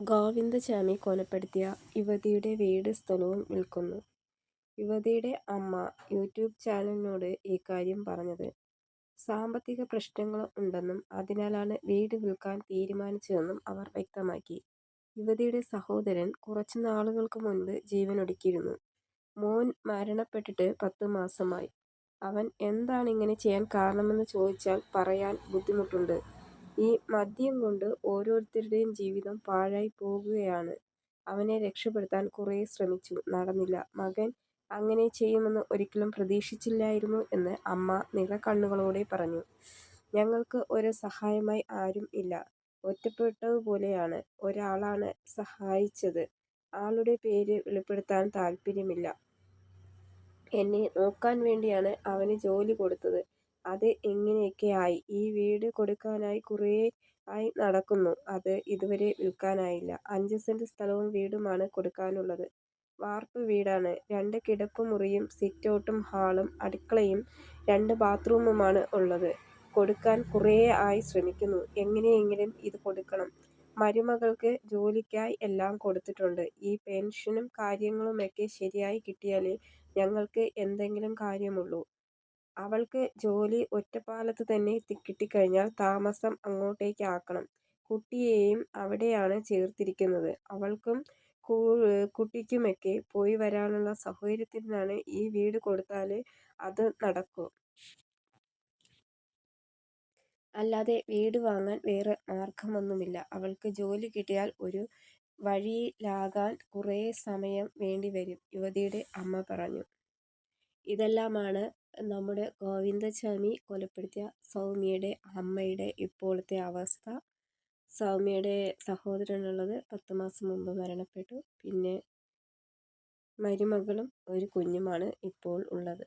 ഗോവിന്ദചാമി കൊലപ്പെടുത്തിയ യുവതിയുടെ വീട് സ്ഥലവും വിൽക്കുന്നു. യുവതിയുടെ അമ്മ യൂട്യൂബ് ചാനലിനോട് ഇക്കാര്യം പറഞ്ഞത്. സാമ്പത്തിക പ്രശ്നങ്ങൾ ഉണ്ടെന്നും അതിനാലാണ് വീട് വിൽക്കാൻ തീരുമാനിച്ചതെന്നും അവർ വ്യക്തമാക്കി. യുവതിയുടെ സഹോദരൻ കുറച്ചു നാളുകൾക്ക് മുൻപ് ജീവനൊടുക്കിയിരുന്നു. മോൻ മരണപ്പെട്ടിട്ട് പത്ത് മാസമായി. അവൻ എന്താണ് ഇങ്ങനെ ചെയ്യാൻ കാരണമെന്ന് ചോദിച്ചാൽ പറയാൻ ബുദ്ധിമുട്ടുണ്ട്. ഈ മദ്യം കൊണ്ട് ഓരോരുത്തരുടെയും ജീവിതം പാഴായി പോകുകയാണ്. അവനെ രക്ഷപ്പെടുത്താൻ കുറെ ശ്രമിച്ചു. നടന്നില്ല. മകൻ അങ്ങനെ ചെയ്യുമെന്ന് ഒരിക്കലും പ്രതീക്ഷിച്ചില്ലായിരുന്നു എന്ന് അമ്മ നിറകണ്ണുകളോടെ പറഞ്ഞു. ഞങ്ങൾക്ക് ഒരു സഹായമായി ആരും ഇല്ല. ഒറ്റപ്പെട്ടതുപോലെയാണ്. ഒരാളാണ് സഹായിച്ചത്. ആളുടെ പേര് വെളിപ്പെടുത്താൻ താൽപര്യമില്ല. എന്നെ നോക്കാൻ വേണ്ടിയാണ് അവന് ജോലി കൊടുത്തത്. അത് ഇങ്ങനെയൊക്കെ ആയി. ഈ വീട് കൊടുക്കാനായി കുറേ ആയി നടക്കുന്നു. അത് ഇതുവരെ വിൽക്കാനായില്ല. അഞ്ച് സെന്റ് സ്ഥലവും വീടുമാണ് കൊടുക്കാനുള്ളത്. വാർപ്പ് വീടാണ്. രണ്ട് കിടപ്പുമുറിയും സിറ്റൗട്ടും ഹാളും അടുക്കളയും രണ്ട് ബാത്റൂമുമാണ് ഉള്ളത്. കൊടുക്കാൻ കുറേ ആയി ശ്രമിക്കുന്നു. എങ്ങനെയെങ്കിലും ഇത് കൊടുക്കണം. മരുമകൾക്ക് ജോലിക്കായി എല്ലാം കൊടുത്തിട്ടുണ്ട്. ഈ പെൻഷനും കാര്യങ്ങളുമൊക്കെ ശരിയായി കിട്ടിയാലേ ഞങ്ങൾക്ക് എന്തെങ്കിലും കാര്യമുള്ളൂ. അവൾക്ക് ജോലി ഒറ്റപ്പാലത്ത് തന്നെ കിട്ടിക്കഴിഞ്ഞാൽ താമസം അങ്ങോട്ടേക്ക് ആക്കണം. കുട്ടിയെയും അവിടെയാണ് ചേർത്തിരിക്കുന്നത്. അവൾക്കും കുട്ടിക്കുമൊക്കെ പോയി വരാനുള്ള സൗകര്യത്തിനാണ് ഈ വീട് കൊടുത്താലേ അത് നടക്കൂ. അല്ലാതെ വീട് വാങ്ങാൻ വേറെ മാർഗമൊന്നുമില്ല. അവൾക്ക് ജോലി കിട്ടിയാൽ ഒരു വഴിയിലാകാൻ കുറേ സമയം വേണ്ടി വരും യുവതിയുടെ അമ്മ പറഞ്ഞു. ഇതെല്ലാമാണ് നമ്മുടെ ഗോവിന്ദച്ചാമി കൊലപ്പെടുത്തിയ സൗമ്യയുടെ അമ്മയുടെ ഇപ്പോഴത്തെ അവസ്ഥ. സൗമ്യയുടെ സഹോദരനുള്ളത് പത്ത് മാസം മുമ്പ് മരണപ്പെട്ടു. പിന്നെ മരുമകളും ഒരു കുഞ്ഞുമാണ് ഇപ്പോൾ ഉള്ളത്.